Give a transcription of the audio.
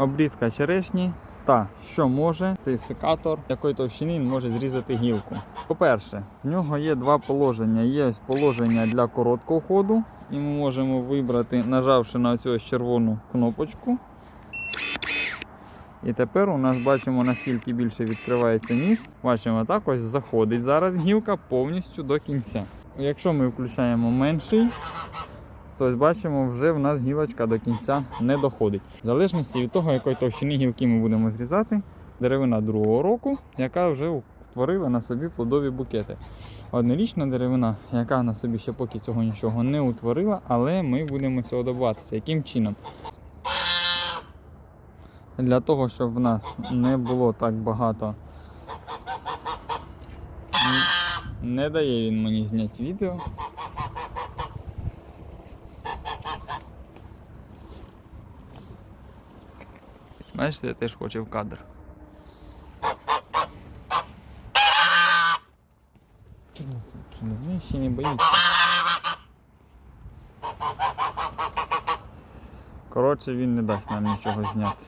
обрізка черешні. Та що може цей секатор, якої товщини він може зрізати гілку. По-перше, в нього є два положення. Є ось положення для короткого ходу, і ми можемо вибрати, нажавши на цю червону кнопочку. І тепер у нас бачимо, наскільки більше відкривається ніж. Бачимо, так ось заходить зараз гілка повністю до кінця. Якщо ми включаємо менший, то ось бачимо, вже в нас гілочка до кінця не доходить. В залежності від того, якої товщини гілки ми будемо зрізати, деревина другого року, яка вже утворила на собі плодові букети. Однорічна деревина, яка на собі ще поки цього нічого не утворила, але ми будемо цього добуватися. Яким чином? Для того, щоб в нас не було так багато. Не дає він мені зняти відео. Бачите, я теж хочу в кадр. Він ще не боїться. Коротше, він не дасть нам нічого зняти.